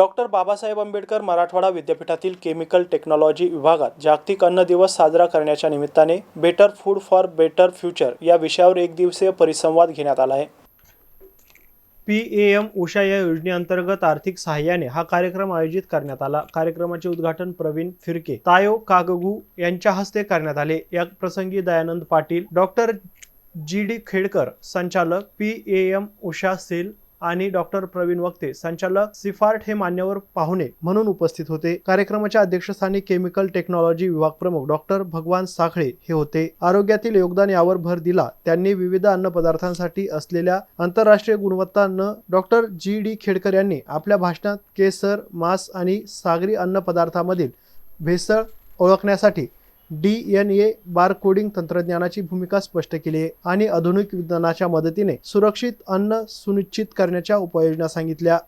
Doctor Babasaheb Ambedkar Marathwada विद्यापीठातील chemical technology विभागात जागतिक अन्न दिवस साजरा करण्याच्या निमित्ताने better food for better future या विषयावर एक दिवसीय परिसंवाद घेण्यात आला आहे. पी ए एम उषा या योजनेअंतर्गत आर्थिक सहाय्याने हा कार्यक्रम आयोजित करण्यात आला. कार्यक्रमाचे उद्घाटन प्रवीण फिरके तायो कागगू यांच्या हस्ते करण्यात आले. या प्रसंगी Dayanand Patil doctor G D Khedkar संचालक P A M Usha cell आणि डॉक्टर प्रवीण वक्ते संचालक सिफार्ट हे मान्यवर पाहुणे म्हणून उपस्थित होते. कार्यक्रमाच्या अध्यक्षस्थानी केमिकल टेक्नॉलॉजी विभाग प्रमुख डॉक्टर भगवान साखळे हे होते. आरोग्यातील योगदान यावर भर दिला. त्यांनी विविध अन्नपदार्थांसाठी असलेल्या आंतरराष्ट्रीय गुणवत्ता न डॉक्टर जी. डी. खेडकर यांनी आपल्या भाषणात केसर मांस आणि सागरी अन्नपदार्थामधील भेसळ ओळखण्यासाठी D N A bar coding तंत्रज्ञानाची भूमिका स्पष्ट केली आहे आणि आधुनिक विज्ञानाच्या मदतीने सुरक्षित अन्न सुनिश्चित करण्याच्या उपाययोजना सांगितल्या.